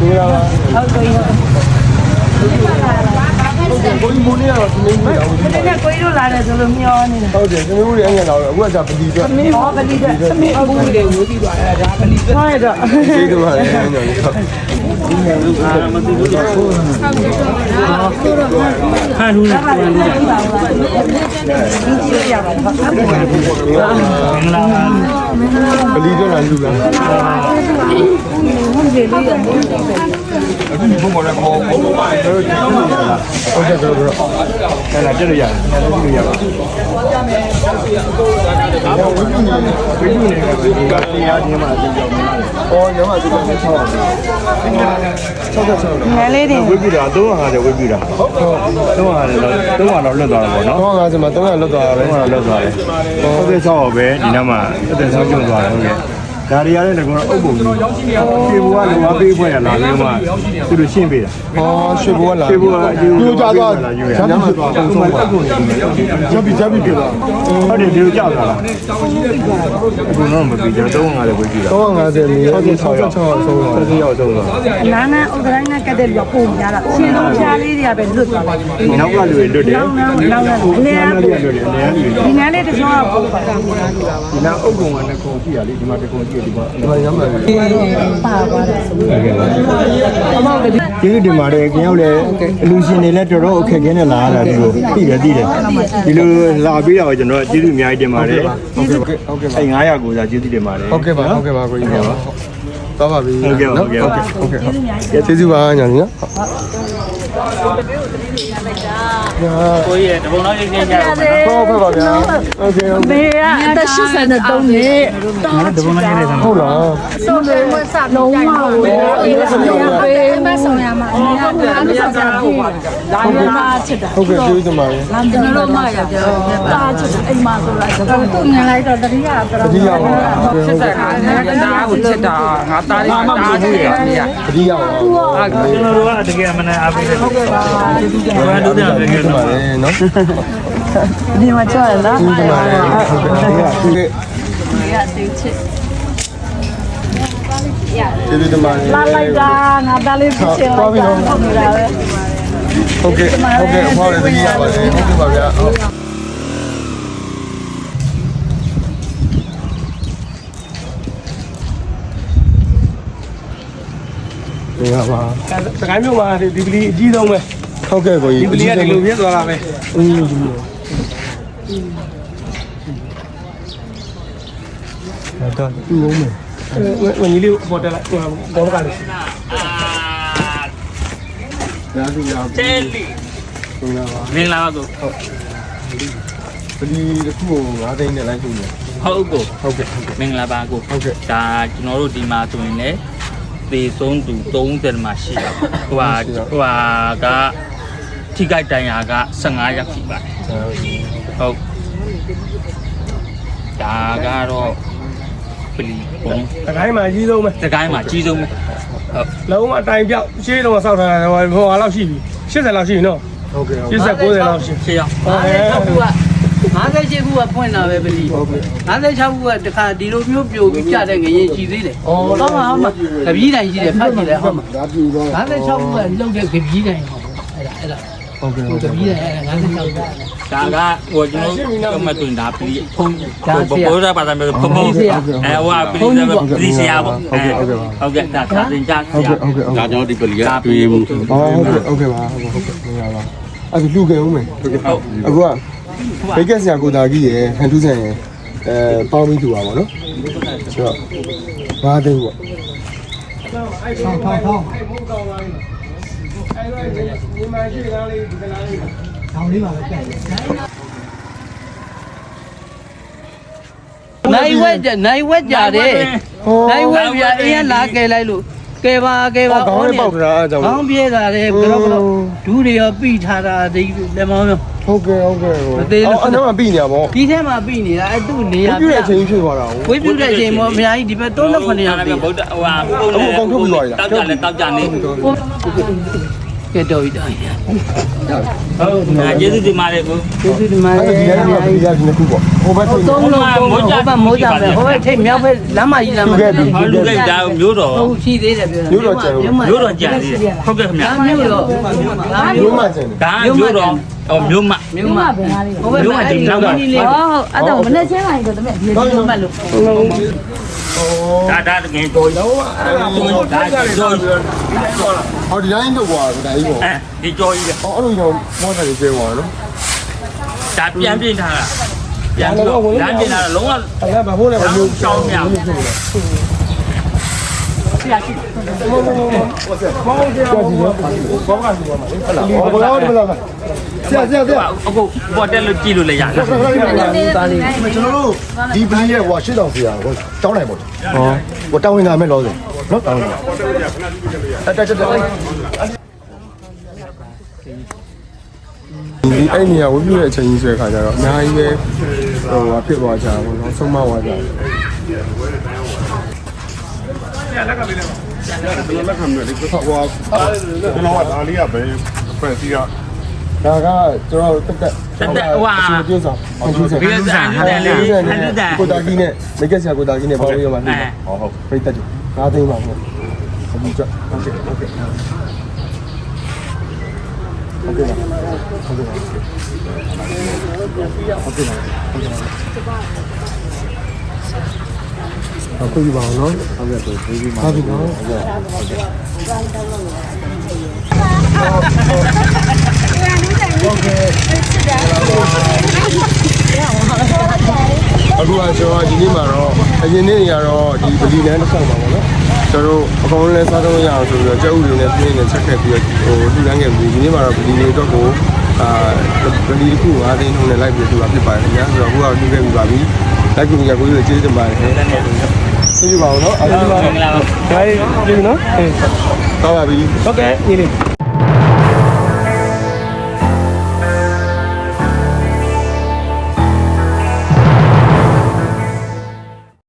ဒူလာပါဟုတ်ကဲ့ကိုကြီးမိုးနေတော့ဒီနေ့တော့ဒီနေ့ကိုကြီးတို့လာတယ်ဆိုလို့မျောနေတာဟုတ်တယ်ကျွန်တော်တို့လည်းအငယ်လာတော့အခုကဒါပလီအတွက်မင်းဟောပလီတဲ့သမီးအကူတွေဝူပြီးသွားတာဒါပလီတဲ့ဟုတ်ရတော့ဒီကမှာလည်းညောင်းနေတော့ဟာလူနဲ့ပါလို့ပြန်ပါလာဒီကြည့်ရပါတော့မင်္ဂလာပါပလီအတွက်လာလူလာဟုတ်တယ်လေးရနေ အခုဒီဘုံပေါ်လည်းပေါ်ပေါ်ပါတော့ဒီဟုတ်တယ်တော့တော့အဲ့ဒါတက်လို့ရတယ်အဲ့ဒါကြည့်လို့ရပါဒါဝိပုနေဝိပုနေကဒီကတရားချင်းမှာပြင်ကြောင်းနေတာ။အော်ညမဒီကဆက်ဆောက်အောင်။ဆောက်ဆောက်တော့ငယ်လေးတွေဝိပိတာ350ဝိပိတာဟုတ်ဟုတ်350တော့350တော့လွတ်သွားတာပေါ့နော်တော့ငါစမှာ300လွတ်သွားတာပဲ350လွတ်သွားတယ်ဟုတ်ကဲ့6ပဲဒီနောက်မှာအသက်ဆုံးကျွတ်သွားတယ်ဟုတ်ကဲ့ ဒါတွေရတဲ့ကတော့အုပ်ပုံကြီးပြေဘွားလိုအပ်ပေးဖွဲ့ရလာပြီးမှသူတို့ရှင်းပေးတာ။ဟောရွှေဘိုးကလာပြေဘွားအယူပြိုကြသွားလာယူရဂျာမီသွားပုံဆုံးသွားဂျာဘီဂျာဘီပြသွားဟုတ်တယ်ဒီလိုကြောက်တာလားအခုတော့မပြီးကြတော့350ဝိပိတာ350မြေ66ဆုံးသွား30ရောက်ဆုံးသွားနာနာဥဒတိုင်းနဲ့ကတ်တဲ့လူပုံကြတာအရှင်လုံးချားလေးတွေကပဲလွတ်သွားတယ်နောက်ကလူတွေလွတ်တယ်နောက်နောက်နောက်နောက်အလဲနောက်ကလူတွေလွတ်တယ်အများကြီးဒီငယ်လေးတစ်စုံကပုံပါဒီနောက်အုပ်ပုံကနှစ်ခုရှိရလေဒီမှာတစ်ခုရှိရဒီမှာဒီမှာရမ်းပါပြီပါသွားတယ်ဆိုဟုတ်ကဲ့ပါအမောက်တည်းကျေးဇူးတင်ပါတယ်ခင်ဗျားလည်းအလူရှင်တွေလည်းတော်တော်အခက်အခဲနဲ့လာရတာဒီလိုသိတယ်သိတယ်ဒီလိုလာပြီးတော့ကျွန်တော်ကျေးဇူးအများကြီးတင်ပါတယ်ဟုတ်ကဲ့ဟုတ်ကဲ့ပါအဲ900ကိုစားကျေးဇူးတင်ပါတယ်ဟုတ်ကဲ့ပါဟုတ်ကဲ့ပါကိုကြီးပါသွားပါပြီဟုတ်ကဲ့ဟုတ်ကဲ့ဟုတ်ကဲ့ဟုတ်ကဲ့ကျေးဇူးပါညာညီ နော် ကိုကြီးရဲ့တပုံတော့ရိတ်နေကြတော့မယ် ဟုတ်ဖက်ပါဗျာโอเคဟုတ် မေကအသက်83နှစ် နော်တပုံတော့ရိတ်နေတယ် ဟုတ်လား ဆုံးတယ်ဝတ်စလုံးဝကိုအေးဆောင်ရပေးမဆောင်ရမှာအများကြီးအား ဆောင်ကြည့်လာရမှာချစ်တာဟုတ်ကဲ့ကျေးဇူးတင်ပါတယ်လမ်းကျွန်တော်တို့မရပြောတာချစ်အိမ်မှာဆိုတာတော့သူ့ငင်လိုက်တော့တတိယတော့တတိယပါချစ်တာကငါသားကိုချစ်တာငါသားလေးကတားချစ်တာနေရတတိယပါကျွန်တော်တို့ကတကယ်မနဲ့အားပေးတယ်ဟုတ်ကဲ့ပါဘာလို့လဲတကယ်တင်တော့ပါတယ်နော်ဒီမှာကြောက်ရလားကျေးဇူးတင်ပါတယ်ဟုတ်ကဲ့ဟုတ်ကဲ့ကျေးရသေးချစ် ဇူးတင်ပါတယ်လာလိုက်တာငါသားလေးဖြစ်ချင်လိုက်တာဟုတ်နေတာပဲဟုတ်ကဲ့ဟုတ်ကဲ့ဟောတယ်တတိယပါတယ်ဟုတ်ကဲ့ပါဗျာဟုတ်ဒီပါပါစကိုင်းမြို့မှာဒီပလီအကြီးဆုံးပဲဟုတ်ကဲ့ကိုကြီးဒီပလီကဒီလိုပြသွားတာပဲအင်းကြီးကြီးအဲ့တော့ဒီဦးမယ် ဝင်ကြီးလေးပေါ်တက်လိုက်ဟိုဘောကလေးရာသူရာချဲလီဘုရားပါမင်္ဂလာပါကိုပလီတစ်ခုကို9သိန်းနဲ့လိုက်ထုတ်တယ်ဟုတ်ကိုဟုတ်ကဲ့ဟုတ်ကဲ့မင်္ဂလာပါကိုဟုတ်ကဲ့ဒါကျွန်တော်တို့ဒီမှာဆိုရင်လည်းသေဆုံးသူ30မှရှိတာဟိုဟာဟိုဟာကထိခိုက်တန်ရာက15ရောက်ရှိပါတယ်ဟုတ်ဒါကတော့ ပလီပုံတခိုင်းမှာအကြီးဆုံးပဲတကိုင်းမှာကြီးဆုံးပဲဟုတ်လုံးဝအတိုင်ပြောက်ရှေးလုံးဆောက်ထားတာဟိုဟိုဟာလောက်ရှိပြီ80လောက်ရှိပြီနော်ဟုတ်ကဲ့ဟုတ်80 90လောက်ရှိရှေ့ရောက်58ခုက58ခုကဖွင့်တာပဲပလီ56ခုကတခါဒီလိုမျိုးပြိုပြီးကြတဲ့ငရင်ရှိသေးတယ်ဟုတ်ပါမှာဟုတ်မှာကပီးတိုင်ရှိတယ်ဖတ်ကြည့်တယ်ဟုတ်မှာဒါပြူတော့56ခုကလုံတဲ့ကပီးတိုင်ဟုတ်အဲ့ဒါအဲ့ဒါ ဟုတ်ကဲ့ဟိုကပီးတိုင်အဲ့ဒါ56ခုဒါကဟိုကျွန်တော်ကမတွင်တာပလီဖုန်းဘောရပါတာမျိုးဖုန်းဖုန်းအဲဟိုကပလီပလီဆရာပေါ့ဟုတ်ကဲ့ဒါသာတင်ကြဆဟုတ်ရာကဲ့ဟုတ်ကဲ့ဟုတ်ကဲ့ဒါကျွန်တော်ဒီပလီကတွေ့မှုအော်ဟုတ်ကဲ့ဟုတ်ကဲ့ပါဟုတ်ကဲ့ဟုတ်ကဲ့ပါအဲ့ဒီလူခဲ့ဦးမယ်ဟုတ်ကဲ့အခုကဘေကက်ဆရာကိုတာကြီးရယ်ဟန်တူးဆန်ရယ်အဲပေါင်းပြီးသူပါဗောနော်ဆိုတော့9သိန်းပေါ့ နိုင်ဝက်ကြနိုင်ဝက်ကြတယ်နိုင်ဝက်ပြအင်းလာကဲလိုက်လို့ကဲပါကဲပါခေါင်းနဲ့ပေါက်တာအကြောင်းကောင်းပြေးတာလေဘယ်တော့ဘယ်တော့ဒူးတွေရောပြီးထားတာဒီလက်မောင်းမျိုးဟုတ်ကဲ့ဟုတ်ကဲ့မသေးလို့အော်အနောက်မှာပြီးနေပါဗောဒီထဲမှာပြီးနေတာအဲ့သူ့နေရာပြည့်တဲ့အချိန်ဖြစ်သွားတာဟုတ်ဝေးပြတဲ့အချိန်မှာအများကြီးဒီဘက်39ရောက်ပြီဗုဒ္ဓဟိုဟာတောက်ကြလဲတောက်ကြနေ ကဲတော်ပြီတော်ပြီဟုတ်ကျေးဇူးတင်ပါတယ်ကိုကျေးဇူးတင်ပါတအဲ့ယ်ဒီကနေဒီကဒီနှစ်ခုပေါ့ဟိုဘက်သုံးလုံးသုံးလုံးဟိုဘက်မိုးကြပဲဟိုဘက်ထိတ်မြောက်ဘက်လမ်းမကြီးလမ်းမကြီးဟောလူကိတ်ဒါမျိုးတော်ဟုတ်ရှိသေးတယ်ပြောတာမျိုးတော်ကြံသေးတယ်ဟုတ်ကဲ့ခင်ဗျာဒါမျိုးတော့ဒါမျိုးမှကျန်တယ်ဒါမျိုးတော်ဟောမျိုးမမျိုးမဘယ်လားလေးဟိုဘက်မှာဒီလောက်ကလေးဟုတ်ဟုတ်အဲ့တော့မနေ့ချင်းလိုက်တော့တမက်ဒီတော့မှတ်လို့ ဒါဒါတကယ်တော်ရောဒါကြော်ဟောဒီတိုင်းတော့ကွာဒါကြီးပေါ့အဲဒီကြော်ကြီးလေဟောအဲ့လိုကြောင့်မောတယ်ကျေးသွားနော်ဒါပြန်ပြင်ထားတာပြန်ပြီးတော့လမ်းပြင်ထားတာလုံးဝအဲ့ဒါဘာဖို့လဲတောင်းတောင်းမြောက်ဟောဘောတော့မလား ဆရာဆရာဆရာအခုပေါ်တက်လို့ကြည့်လို့လည်းရတယ်ကျွန်တော်တို့ဒီဘီရဲ့ဟိုရှစ်တောင်ဆရာကိုတောင်းနိုင်ပါ့ဟောဟိုတောင်းဝင်ကမဲ့လို့ဆိုနော်တောင်းဝင်အတက်တက်တက်ဒီအဲ့နေရာဝပြည့်တဲ့အချိန်ကြီးဆိုတဲ့ခါကျတော့အများကြီးပဲဟိုဟာဖြစ်သွားကြတာပေါ့နော်ဆုံးမသွားကြတယ် ကျွန်တော်ကဒါလေးကပဲဖွဲ့စည်းရ ဒါကကျွန်တော်တက်တက်ပြုဆောင်ဟန်ကျူဆန် ပြီးတော့ဆန်ဟန်တယ်လေဟန်တယ် ကိုတာကြီးနဲ့မိတ်ကဆရာကိုတာကြီးနဲ့ပေါင်းလို့ရမှာ အဲ ဖြစ်ဟုတ်ဟုတ်ပြတ်တက်တယ်ငါသိမ်းပါဘူးအခုကျโอเคโอเคโอเคပါโอเคပါโอเคပါအ ခုဒီပါအောင်နော်ဟုတ်ကဲ့ပြေးပြီးပါဟုတ်ပြီနော်ဟုတ်ကဲ့အခုကကျွန်တော်ဒီနေ့မှာတော့အရင်နေ့တွေကတော့ဒီဗလီလန်းတစ်ဆောက်ပါပေါ့နော်ကျွန်တော်တို့အကုန်လုံးလဲစားသုံးရအောင်ဆိုပြီးတော့ကြောက်ဥတွေနဲ့ပြင်းနေချက်ခဲ့ပြီးတော့ဟိုလူလန်းခဲ့ပြီးဒီနေ့မှာတော့ဗလီတွေတော့ကိုအာဗလီတစ်ခု၅သိန်းထုံးနဲ့လိုက်ပြီးသူကဖြစ်ပါတယ်ညာဆိုတော့အခုကလူခဲ့ပြီးပါပြီလိုက်ကူကကိုကြီးကိုကျေးဇူးတင်ပါတယ် ကျေးဇူးပါအောင်နော်အားလုံးပါမင်္ဂလာပါဒါကြီးကြည့်နော်အေးတော့ပါပြီဟုတ်ကဲ့ညီလေး